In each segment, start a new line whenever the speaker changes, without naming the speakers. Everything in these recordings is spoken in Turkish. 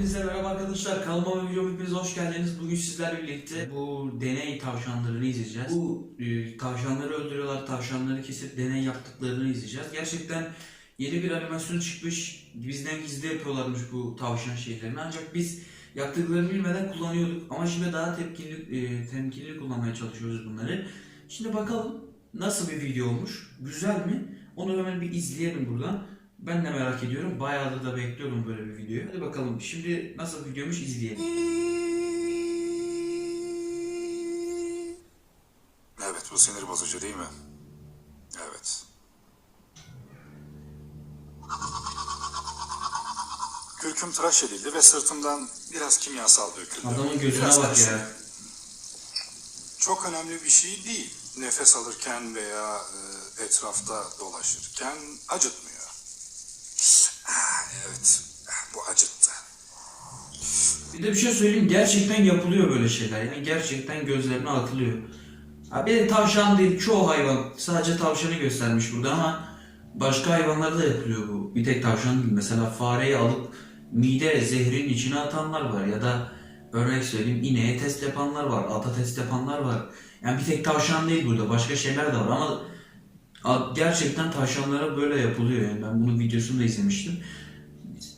Hepinize merhaba arkadaşlar. Kanalıma ve videoma hepiniz hoş geldiniz. Bugün sizlerle birlikte bu deney tavşanlarını izleyeceğiz. Bu e, tavşanları öldürüyorlar, tavşanları kesip deney yaptıklarını izleyeceğiz. Gerçekten yeni bir animasyon çıkmış. Bizden gizli yapıyorlarmış bu tavşan şeylerini. Ancak biz yaptıklarını bilmeden kullanıyorduk. Ama şimdi daha tepkili, e, temkinli kullanmaya çalışıyoruz bunları. Şimdi bakalım nasıl bir video olmuş? Güzel mi? Onu hemen bir izleyelim buradan. Ben de merak ediyorum. Bayağıdır da bekliyorum böyle bir videoyu. Hadi bakalım şimdi nasıl bir videomuş izleyelim.
Evet bu sinir bozucu değil mi? Evet. Kürküm tıraş edildi ve sırtımdan biraz kimyasal döküldü.
Adamın gözüne
Biraz
bak ya.
Çok önemli bir şey değil. Nefes alırken veya e, etrafta dolaşırken acıtmıyor. Evet, ah, bu acıttı.
Bir de bir şey söyleyeyim. Gerçekten yapılıyor böyle şeyler. Yani gerçekten gözlerine atılıyor. De tavşan değil. Çoğu hayvan. Sadece tavşanı göstermiş burada ama başka hayvanlarda da yapılıyor bu. Bir tek tavşan değil. Mesela fareyi alıp mide zehrin içine atanlar var ya da örnek söyleyeyim ineğe test yapanlar var, ata test yapanlar var. Yani bir tek tavşan değil burada, başka şeyler de var ama gerçekten tavşanlara böyle yapılıyor yani ben bunun videosunu da izlemiştim.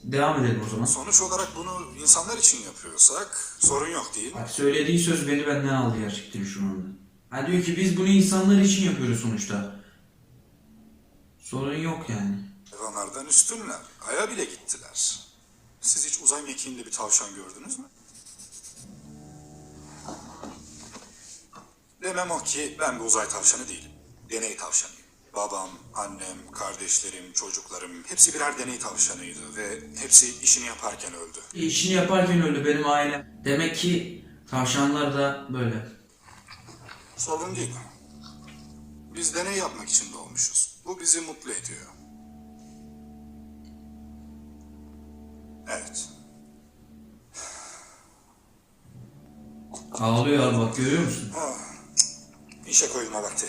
Devam edelim o zaman.
Sonuç olarak bunu insanlar için yapıyorsak sorun yok değil mi?
Bak söylediği söz beni benden aldı gerçekten şu anda. Ha diyor ki biz bunu insanlar için yapıyoruz sonuçta. Sorun yok yani.
Hayvanlardan üstünler. Ay'a bile gittiler. Siz hiç uzay mekiğinde bir tavşan gördünüz mü? Demem o ki ben bir uzay tavşanı değilim. Deney tavşanıyım. Babam, annem, kardeşlerim, çocuklarım hepsi birer deney tavşanıydı ve hepsi işini yaparken öldü.
İşini yaparken öldü benim ailem. Demek ki tavşanlar da böyle.
Sorun değil. Biz deney yapmak için doğmuşuz. Bu bizi mutlu ediyor. Evet.
Ağlıyor abi bak görüyor musun?
İşe koyulma vakti.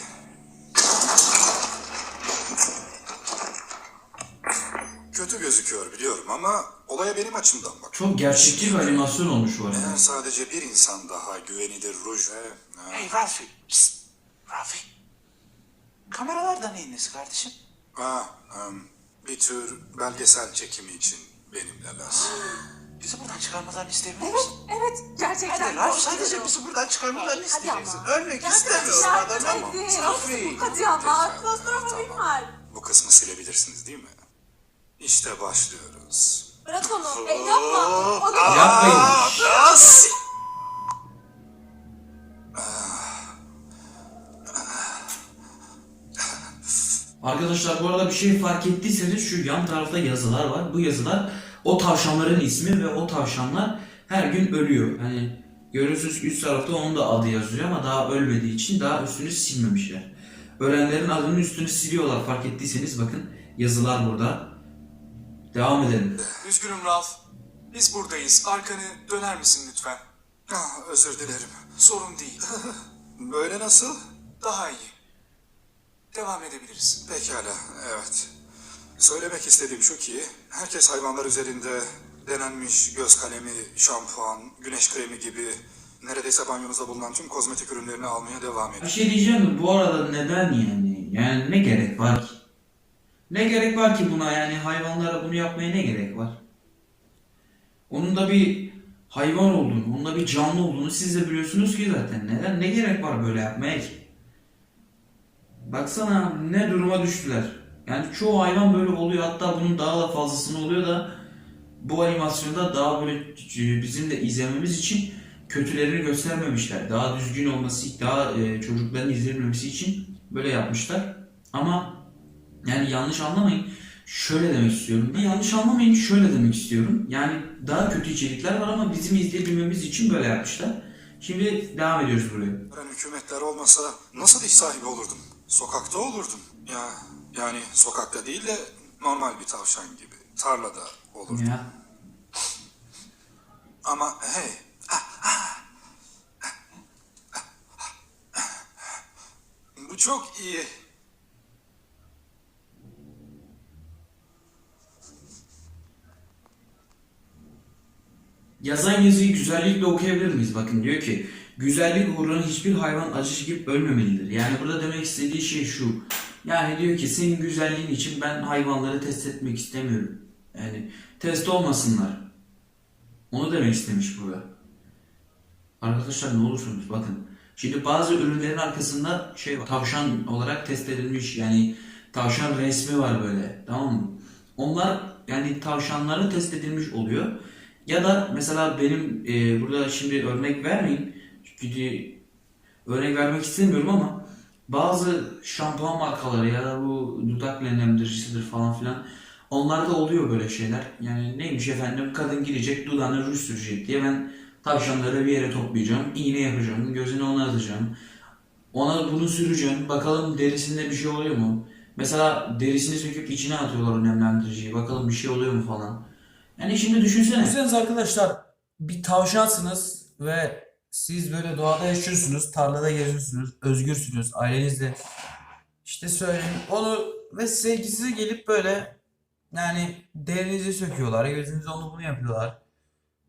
Kötü gözüküyor biliyorum ama olaya benim açımdan bak.
Çok gerçekçi bir animasyon olmuş bu arada.
Eğer sadece bir insan daha güvenilir ruj ve...
Hey Rafi. Psst. Rafi. Kameralarda neyin nesi kardeşim?
Ha, em, bir tür belgesel çekimi için benimleler.
Bizi buradan çıkarmalarını isteyebilir
Evet,
misin?
evet. Gerçekten.
Hadi Rafi
korkuyorum.
sadece bizi buradan çıkarmalarını
Hadi ama.
isteyeceksin. Ölmek istemiyorum adamım.
edin.
Rafi.
Hadi ama.
Tamam,
Klostrofobim var.
Bu kısmı silebilirsiniz değil mi? İşte başlıyoruz.
Bırak onu. E, yapma. Onu
Yapmayın.
As!
Arkadaşlar bu arada bir şey fark ettiyseniz şu yan tarafta yazılar var. Bu yazılar o tavşanların ismi ve o tavşanlar her gün ölüyor. Hani görüyorsunuz üst tarafta onun da adı yazıyor ama daha ölmediği için daha üstünü silmemişler. Ölenlerin adının üstünü siliyorlar fark ettiyseniz bakın yazılar burada. Devam edelim.
Üzgünüm Ralph. Biz buradayız. Arkanı döner misin lütfen?
Ah, özür dilerim.
Sorun değil.
Böyle nasıl?
Daha iyi. Devam edebiliriz.
Pekala, evet. Söylemek istediğim şu ki, herkes hayvanlar üzerinde denenmiş göz kalemi, şampuan, güneş kremi gibi neredeyse banyonuzda bulunan tüm kozmetik ürünlerini almaya devam
Bir
ediyor.
şey diyeceğim de bu arada neden yani? Yani ne gerek var ki? Ne gerek var ki buna yani hayvanlara bunu yapmaya ne gerek var? Onun da bir hayvan olduğunu, onun da bir canlı olduğunu siz de biliyorsunuz ki zaten. Neden? Ne gerek var böyle yapmaya ki? Baksana ne duruma düştüler. Yani çoğu hayvan böyle oluyor. Hatta bunun daha da fazlasını oluyor da bu animasyonda daha böyle e, bizim de izlememiz için kötülerini göstermemişler. Daha düzgün olması, daha e, çocukların izlenmemesi için böyle yapmışlar. Ama yani yanlış anlamayın. Şöyle demek istiyorum. Yanlış anlamayın şöyle demek istiyorum. Yani daha kötü içerikler var ama bizim izleyebilmemiz için böyle yapmışlar. Şimdi devam ediyoruz buraya.
Ben hükümetler olmasa nasıl iş sahibi olurdum? Sokakta olurdum. Ya yani sokakta değil de normal bir tavşan gibi. Tarlada olurdum.
Ya.
Ama hey, bu çok iyi.
Yazan yazıyı güzellikle okuyabilir miyiz? Bakın diyor ki güzellik uğruna hiçbir hayvan acı çekip ölmemelidir. Yani burada demek istediği şey şu. Yani diyor ki senin güzelliğin için ben hayvanları test etmek istemiyorum. Yani test olmasınlar. Onu demek istemiş burada. Arkadaşlar ne olursunuz bakın. Şimdi bazı ürünlerin arkasında şey var. Tavşan olarak test edilmiş yani tavşan resmi var böyle tamam mı? Onlar yani tavşanlara test edilmiş oluyor. Ya da mesela benim e, burada şimdi örnek vermeyeyim. Çünkü örnek vermek istemiyorum ama bazı şampuan markaları ya da bu dudak nemlendiricisidir falan filan onlarda oluyor böyle şeyler. Yani neymiş efendim kadın gidecek dudağına ruj sürecek diye ben tavşanları bir yere toplayacağım. iğne yapacağım. Gözüne onu atacağım. Ona bunu süreceğim. Bakalım derisinde bir şey oluyor mu? Mesela derisini söküp içine atıyorlar o nemlendiriciyi. Bakalım bir şey oluyor mu falan. Yani şimdi düşünsene.
Düşünsenize arkadaşlar bir tavşansınız ve siz böyle doğada yaşıyorsunuz, tarlada geziyorsunuz, özgürsünüz, ailenizle işte söyleyin onu ve sevgisi gelip böyle yani derinizi söküyorlar, gözünüze onu bunu yapıyorlar.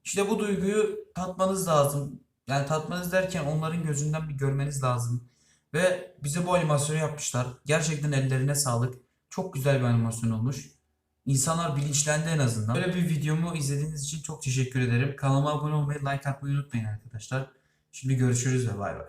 İşte bu duyguyu tatmanız lazım. Yani tatmanız derken onların gözünden bir görmeniz lazım. Ve bize bu animasyonu yapmışlar. Gerçekten ellerine sağlık. Çok güzel bir animasyon olmuş. İnsanlar bilinçlendi en azından. Böyle bir videomu izlediğiniz için çok teşekkür ederim. Kanalıma abone olmayı, like atmayı unutmayın arkadaşlar. Şimdi görüşürüz ve bay bay.